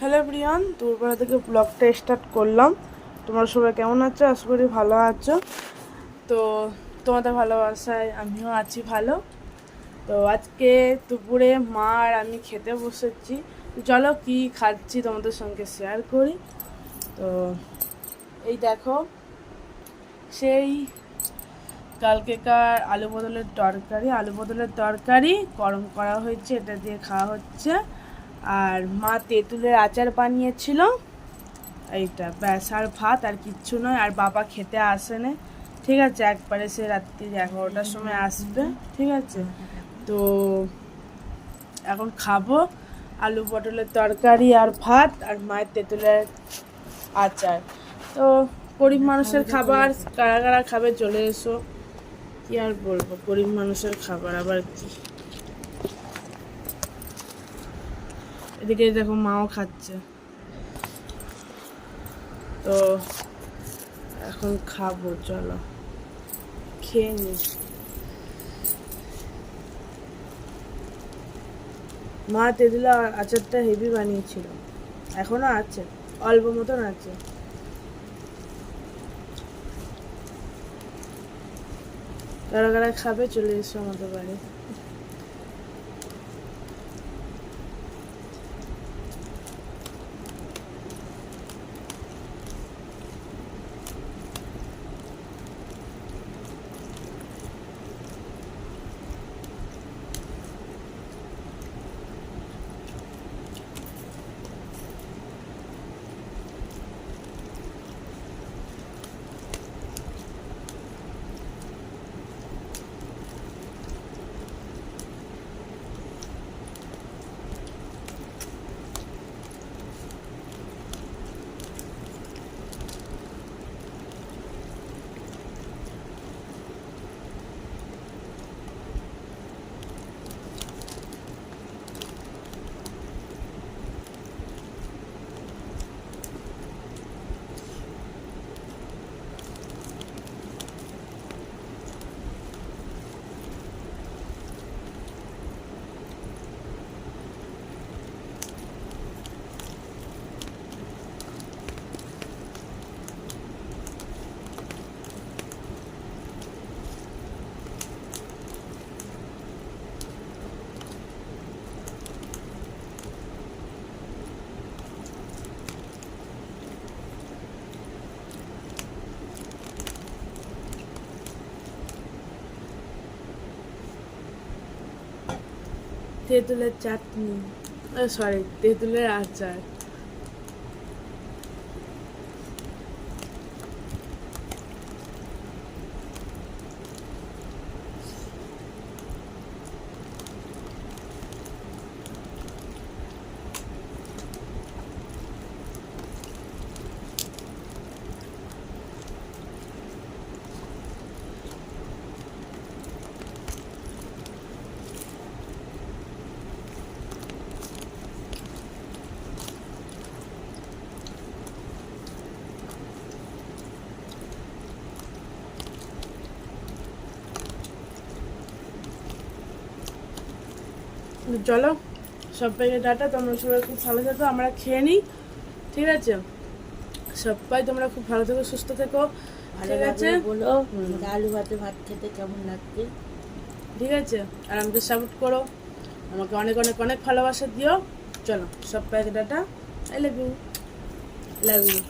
Hello Priyan, দুর্বলা থেকে ব্লগটা start করলাম। তোমরা সবাই কেমন আছো? আশা করি ভালো আছো। তো তোমাদের ভালোবাসায় আমিও আছি ভালো। তো আজকে দুপুরে মা আর আমি খেতে বসেছি। চলো কি খাচ্ছি তোমাদের সঙ্গে শেয়ার করি। তো এই দেখো, সেই কালকেকার আলু বদলের তরকারি। আলু বদলের তরকারি গরম করা হয়েছে, এটা দিয়ে খাওয়া হচ্ছে। আর মা তেঁতুলের আচার বানিয়েছিল। এইটা, ব্যাস, আর ভাত আর কিচ্ছু নয়, আর বাবা খেতে আসে না ঠিক আছে, একবারে সে রাত্রি এগারোটার সময় আসবে, ঠিক আছে? তো এখন খাব, আলু পটলের তরকারি আর ভাত আর মায়ের তেঁতুলের আচার। তো গরিব মানুষের খাবার কারা কারা খাবে চলে এসো। কি আর বলব, গরিব মানুষের খাবার, আবার কি? এদিকে দেখো মাও খাচ্ছে। তো এখন খাব, চলো। খেয়ে নি। মা তেঁতুলা আচারটা হেভি বানিয়েছিল। এখনও আছে, অল্প মতন আছে। কারা কারা খাবে চলে এসো আমাদের বাড়ি। তেঁতুলের চাটনি সরি তেঁতুলের আচার। চলো সবাইকে টাটা তোমরা সবাই খুব ভালো থেকো আমরা খেয়ে নিই ঠিক আছে? সবাই তোমরা খুব ভালো থেকো সুস্থ থেকো ঠিক আছে? বলো আলু ভাতে ভাত খেতে কেমন লাগছে? ঠিক আছে? আর আমাকে সাপোর্ট করো আমাকে অনেক অনেক অনেক ভালোবাসা দিও। চলো সবাইকে tata I love you love you